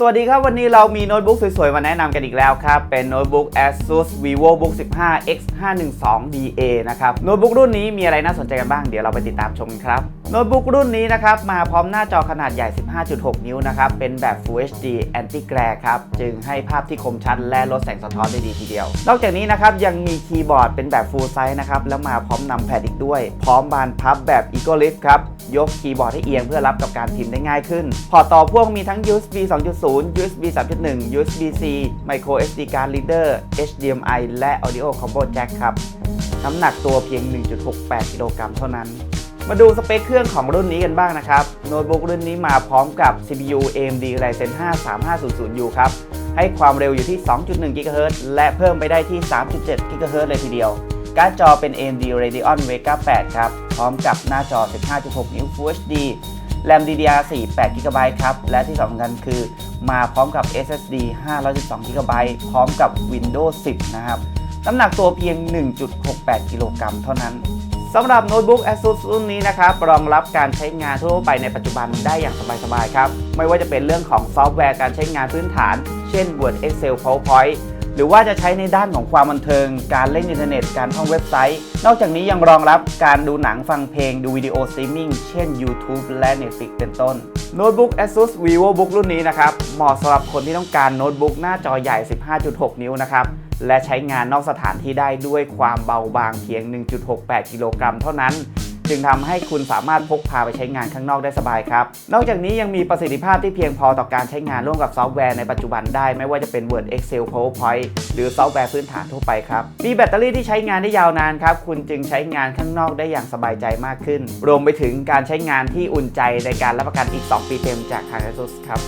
สวัสดีครับ วันนี้เรามีโน้ตบุ๊กสวยๆ มาแนะนำกันอีกแล้วครับ เป็นโน้ตบุ๊ก ASUS VivoBook 15 X 512 DA นะครับ โน้ตบุ๊กรุ่นนี้มีอะไรน่าสนใจกันบ้าง เดี๋ยวเราไปติดตามชมกันครับ โน้ตบุ๊กรุ่นนี้นะครับมาพร้อมหน้าจอขนาดใหญ่ 15.6 นิ้วนะครับเป็นแบบ Full HD Anti Glare ครับจึงให้ภาพที่คมชัดและลดแสงสะท้อนได้ดีทีเดียว นอกจากนี้นะครับยังมีคีย์บอร์ดเป็นแบบ Full Size นะครับแล้วมาพร้อมนำแพดอีกด้วย พร้อมบานพับแบบ Eagle Lift ครับยกคีย์บอร์ดให้เอียงเพื่อรับกับการพิมพ์ได้ง่ายขึ้น พอร์ตต่อพ่วงมีทั้ง USB 2.0 USB 3.1 USB C Micro SD card reader HDMI และ Audio Combo Jack ครับน้ำหนักตัวเพียง 1.68 กิโลกรัมเท่านั้น มาดูสเปคเครื่องของรุ่นนี้กันบ้างนะครับ โน้ตบุ๊กรุ่นนี้มาพร้อมกับ CPU AMD Ryzen 5 3500U ครับ ให้ความเร็วอยู่ที่ 2.1 GHz และเพิ่มไปได้ที่ 3.7 GHz เลยทีเดียว การ์ดจอเป็น AMD Radeon Vega 8 ครับ พร้อมกับหน้าจอ 15.6 นิ้ว Full HD แรม DDR4 8 GB ครับ และที่สำคัญคือมาพร้อมกับ SSD 512 GB พร้อมกับ Windows 10 นะครับ น้ำหนักตัวเพียง 1.68 กิโลกรัมเท่านั้น สำหรับโน้ตบุ๊ก ASUS รุ่นนี้นะครับรองรับการใช้งานทั่วไปในปัจจุบันได้อย่างสบายๆครับ ไม่ว่าจะเป็นเรื่องของซอฟต์แวร์การใช้งานพื้นฐาน เช่น Word Excel PowerPoint หรือว่าจะใช้ในด้านของความบันเทิง การเล่นอินเทอร์เน็ต การท่องเว็บไซต์ นอกจากนี้ยังรองรับการดูหนังฟังเพลงดูวิดีโอสตรีมมิ่งเช่น YouTube และ Netflix เป็นต้นโน้ตบุ๊ก ASUS VivoBook รุ่นนี้นะครับเหมาะสำหรับคนที่ต้องการโน้ตบุ๊กหน้าจอใหญ่ 15.6 นิ้วนะครับและใช้งานนอกสถานที่ได้ด้วยความเบาบางเพียง 1.68 กิโลกรัมเท่านั้น จึงทำให้คุณสามารถพกพาไปใช้งานข้างนอกได้สบายครับ นอกจากนี้ยังมีประสิทธิภาพที่เพียงพอต่อการใช้งานร่วมกับซอฟต์แวร์ในปัจจุบันได้ไม่ว่าจะเป็น Word Excel PowerPoint หรือซอฟต์แวร์พื้นฐานทั่วไปครับ มีแบตเตอรี่ที่ใช้งานได้ยาวนานครับ คุณจึงใช้งานข้างนอกได้อย่างสบายใจมากขึ้น รวมไปถึงการใช้งานที่อุ่นใจในการรับประกันอีก 2 ปีเต็มจากทาง ASUS ครับ